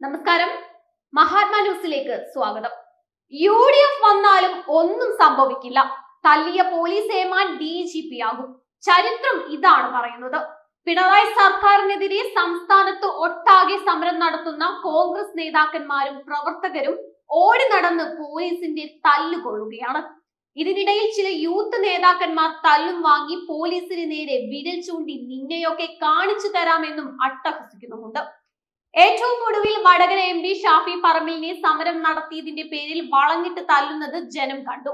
നമസ്കാരം. മഹാത്മാ ന്യൂസിലേക്ക് സ്വാഗതം. യു ഡി എഫ് വന്നാലും ഒന്നും സംഭവിക്കില്ല. തല്ലിയ പോലീസ് ഏമാൻ ഡി ജി പി ആകും. ചരിത്രം ഇതാണ് പറയുന്നത്. പിണറായി സർക്കാരിനെതിരെ സംസ്ഥാനത്ത് ഒട്ടാകെ സമരം നടത്തുന്ന കോൺഗ്രസ് നേതാക്കന്മാരും പ്രവർത്തകരും ഓടി നടന്ന് പോലീസിന്റെ തല്ലുകൊള്ളുകയാണ് ഇതിനിടയിൽ ചില യൂത്ത് നേതാക്കന്മാർ തല്ലും വാങ്ങി പോലീസിന് നേരെ വിരൽ ചൂണ്ടി നിന്നെയൊക്കെ കാണിച്ചു തരാമെന്നും അട്ടഹസിക്കുന്നുമുണ്ട്. ഏറ്റവും ഒടുവിൽ വടകര എം പി ഷാഫി പറമ്പിലിനെ സമരം നടത്തിയതിന്റെ പേരിൽ വളഞ്ഞിട്ട് തല്ലുന്നത് ജനം കണ്ടു.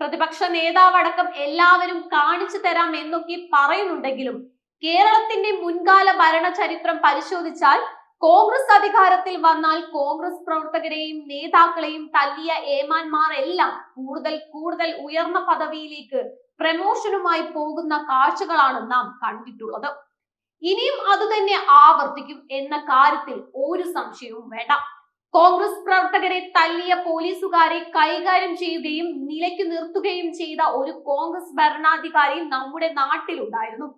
പ്രതിപക്ഷ നേതാവടക്കം എല്ലാവരും കാണിച്ചു തരാം എന്നൊക്കെ പറയുന്നുണ്ടെങ്കിലും കേരളത്തിന്റെ മുൻകാല ഭരണ ചരിത്രം പരിശോധിച്ചാൽ കോൺഗ്രസ് അധികാരത്തിൽ വന്നാൽ കോൺഗ്രസ് പ്രവർത്തകരെയും നേതാക്കളെയും തല്ലിയ ഏമാന്മാർ എല്ലാം കൂടുതൽ കൂടുതൽ ഉയർന്ന പദവിയിലേക്ക് പ്രമോഷനുമായി പോകുന്ന കാഴ്ചകളാണ് നാം കണ്ടിട്ടുള്ളത്. ഇനിയും അതുതന്നെ ആവർത്തിക്കും എന്ന കാര്യത്തിൽ ഒരു സംശയവും വേണ്ട. കോൺഗ്രസ് പ്രവർത്തകരെ തല്ലിയ പോലീസുകാരെ കൈകാര്യം ചെയ്യുകയും നിലയ്ക്ക് നിർത്തുകയും ചെയ്ത ഒരു കോൺഗ്രസ് ഭരണാധികാരി നമ്മുടെ നാട്ടിലുണ്ടായിരുന്നു.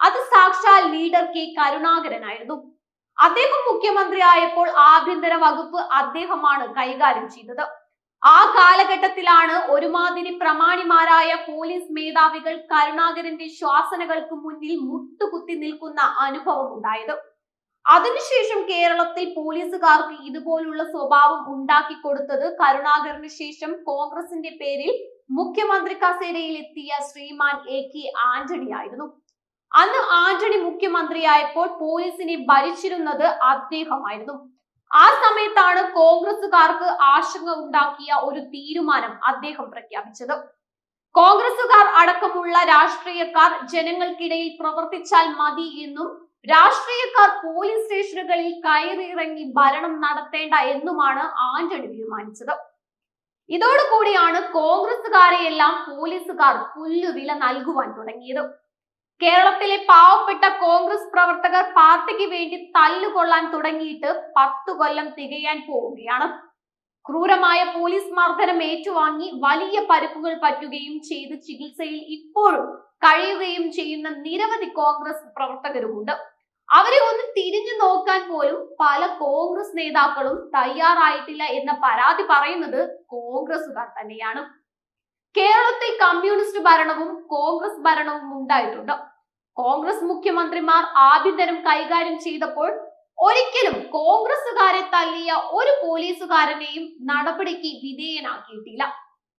അത് സാക്ഷാൽ ലീഡർ കെ കരുണാകരനായിരുന്നു. അദ്ദേഹം മുഖ്യമന്ത്രി ആയപ്പോൾ ആഭ്യന്തര വകുപ്പ് അദ്ദേഹമാണ് കൈകാര്യം ചെയ്തത്. ആ കാലഘട്ടത്തിലാണ് ഒരുമാതിരി പ്രമാണിമാരായ പോലീസ് മേധാവികൾ കരുണാകരന്റെ ശ്വാസനകൾക്ക് മുന്നിൽ മുട്ടുകുത്തി നിൽക്കുന്ന അനുഭവം ഉണ്ടായത്. അതിനുശേഷം കേരളത്തിൽ പോലീസുകാർക്ക് ഇതുപോലുള്ള സ്വഭാവം ഉണ്ടാക്കി കൊടുത്തത് കരുണാകരന് ശേഷം കോൺഗ്രസിന്റെ പേരിൽ മുഖ്യമന്ത്രി കസേരയിൽ എത്തിയ ശ്രീമാൻ എ കെ ആന്റണി ആയിരുന്നു. അന്ന് ആന്റണി മുഖ്യമന്ത്രിയായപ്പോൾ പോലീസിനെ ഭരിച്ചിരുന്നത് അദ്ദേഹമായിരുന്നു. ആ സമയത്താണ് കോൺഗ്രസുകാർക്ക് ആശങ്ക ഉണ്ടാക്കിയ ഒരു തീരുമാനം അദ്ദേഹം പ്രഖ്യാപിച്ചത്. കോൺഗ്രസുകാർ അടക്കമുള്ള രാഷ്ട്രീയക്കാർ ജനങ്ങൾക്കിടയിൽ പ്രവർത്തിച്ചാൽ മതി എന്നും രാഷ്ട്രീയക്കാർ പോലീസ് സ്റ്റേഷനുകളിൽ കയറിയിറങ്ങി ഭരണം നടത്തേണ്ട എന്നുമാണ് ആന്റണി തീരുമാനിച്ചത്. ഇതോടുകൂടിയാണ് കോൺഗ്രസുകാരെയെല്ലാം പോലീസുകാർ പുല്ലുവില നൽകുവാൻ തുടങ്ങിയത്. കേരളത്തിലെ പാവപ്പെട്ട കോൺഗ്രസ് പ്രവർത്തകർ പാർട്ടിക്ക് വേണ്ടി തല്ലുകൊള്ളാൻ തുടങ്ങിയിട്ട് പത്തു കൊല്ലം തികയാൻ പോവുകയാണ്. ക്രൂരമായ പോലീസ് മർദ്ദനം ഏറ്റുവാങ്ങി വലിയ പരുക്കുകൾ പറ്റുകയും ചെയ്ത് ചികിത്സയിൽ ഇപ്പോഴും കഴിയുകയും ചെയ്യുന്ന നിരവധി കോൺഗ്രസ് പ്രവർത്തകരുമുണ്ട്. അവരെ ഒന്ന് തിരിഞ്ഞു നോക്കാൻ പോലും പല കോൺഗ്രസ് നേതാക്കളും തയ്യാറായിട്ടില്ല എന്ന പരാതി പറയുന്നത് കോൺഗ്രസുകാർ തന്നെയാണ്. കേരളത്തിൽ കമ്മ്യൂണിസ്റ്റ് ഭരണവും കോൺഗ്രസ് ഭരണവും ഉണ്ടായിട്ടുണ്ട്. കോൺഗ്രസ് മുഖ്യമന്ത്രിമാർ ആഭ്യന്തരം കൈകാര്യം ചെയ്തപ്പോൾ ഒരിക്കലും കോൺഗ്രസുകാരെ തല്ലിയ ഒരു പോലീസുകാരനെയും നടപടിക്ക് വിധേയനാക്കിയിട്ടില്ല.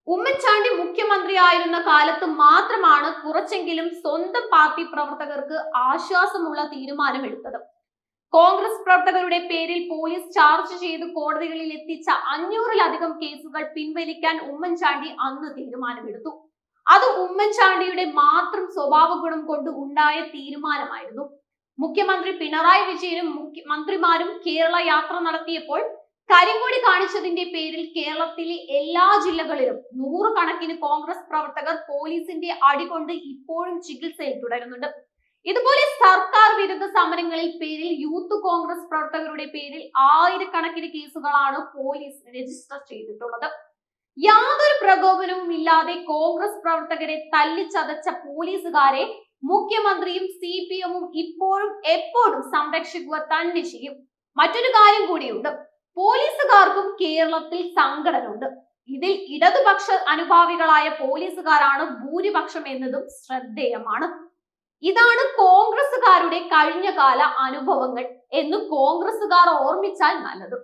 ഉമ്മൻചാണ്ടി മുഖ്യമന്ത്രിയായിരുന്ന കാലത്ത് മാത്രമാണ് കുറച്ചെങ്കിലും സ്വന്തം പാർട്ടി പ്രവർത്തകർക്ക് ആശ്വാസമുള്ള തീരുമാനമെടുത്തത്. കോൺഗ്രസ് പ്രവർത്തകരുടെ പേരിൽ പോലീസ് ചാർജ് ചെയ്ത് കോടതികളിൽ എത്തിച്ച അഞ്ഞൂറിലധികം കേസുകൾ പിൻവലിക്കാൻ ഉമ്മൻചാണ്ടി അന്ന് തീരുമാനമെടുത്തു. അത് ഉമ്മൻചാണ്ടിയുടെ മാത്രം സ്വഭാവ ഗുണം കൊണ്ട് ഉണ്ടായ തീരുമാനമായിരുന്നു. മുഖ്യമന്ത്രി പിണറായി വിജയനും മന്ത്രിമാരും കേരള യാത്ര നടത്തിയപ്പോൾ കരിങ്കൊടി കാണിച്ചതിന്റെ പേരിൽ കേരളത്തിലെ എല്ലാ ജില്ലകളിലും നൂറുകണക്കിന് കോൺഗ്രസ് പ്രവർത്തകർ പോലീസിന്റെ അടികൊണ്ട് ഇപ്പോഴും ചികിത്സയിൽ തുടരുന്നുണ്ട്. ഇതുപോലെ സർക്കാർ വിരുദ്ധ സമരങ്ങളിൽ പേരിൽ യൂത്ത് കോൺഗ്രസ് പ്രവർത്തകരുടെ പേരിൽ ആയിരക്കണക്കിന് കേസുകളാണ് പോലീസ് രജിസ്റ്റർ ചെയ്തിട്ടുള്ളത്. യാതൊരു പ്രകോപനവും ഇല്ലാതെ കോൺഗ്രസ് പ്രവർത്തകരെ തല്ലിച്ചതച്ച പോലീസുകാരെ മുഖ്യമന്ത്രിയും സി പി എമ്മും ഇപ്പോഴും എപ്പോഴും സംരക്ഷിക്കുക തന്നെ ചെയ്യും. മറ്റൊരു കാര്യം കൂടിയുണ്ട്. പോലീസുകാർക്കും കേരളത്തിൽ സംഘടനയുണ്ട്. ഇതിൽ ഇടതുപക്ഷ അനുഭാവികളായ പോലീസുകാരാണ് ഭൂരിപക്ഷം എന്നതും ശ്രദ്ധേയമാണ്. ഇതാണ് കോൺഗ്രസുകാരുടെ കഴിഞ്ഞകാല അനുഭവങ്ങൾ എന്ന് കോൺഗ്രസുകാർ ഓർമ്മിച്ചാൽ നല്ലത്.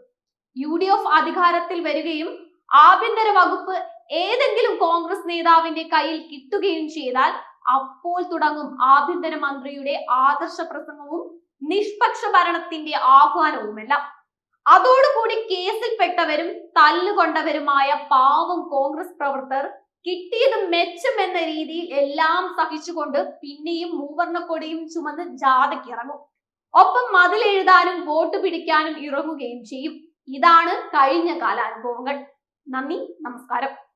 യു ഡി എഫ് അധികാരത്തിൽ വരികയും ആഭ്യന്തര വകുപ്പ് ഏതെങ്കിലും കോൺഗ്രസ് നേതാവിന്റെ കയ്യിൽ കിട്ടുകയും ചെയ്താൽ അപ്പോൾ തുടങ്ങും ആഭ്യന്തര മന്ത്രിയുടെ ആദർശ പ്രസംഗവും നിഷ്പക്ഷ ഭരണത്തിന്റെ ആഹ്വാനവുമെല്ലാം. അതോടുകൂടി കേസിൽപ്പെട്ടവരും തല്ലുകൊണ്ടവരുമായ പാവം കോൺഗ്രസ് പ്രവർത്തകർ കിട്ടിയത് മെച്ചം എന്ന രീതിയിൽ എല്ലാം സഹിച്ചുകൊണ്ട് പിന്നെയും മൂവർണക്കൊടിയും ചുമന്ന് ജാഥയ്ക്ക് ഇറങ്ങും. ഒപ്പം മതിലെഴുതാനും വോട്ട് പിടിക്കാനും ഇറങ്ങുകയും ചെയ്യും. ഇതാണ് കഴിഞ്ഞ കാല അനുഭവങ്ങൾ നന്ദി നമസ്കാരം.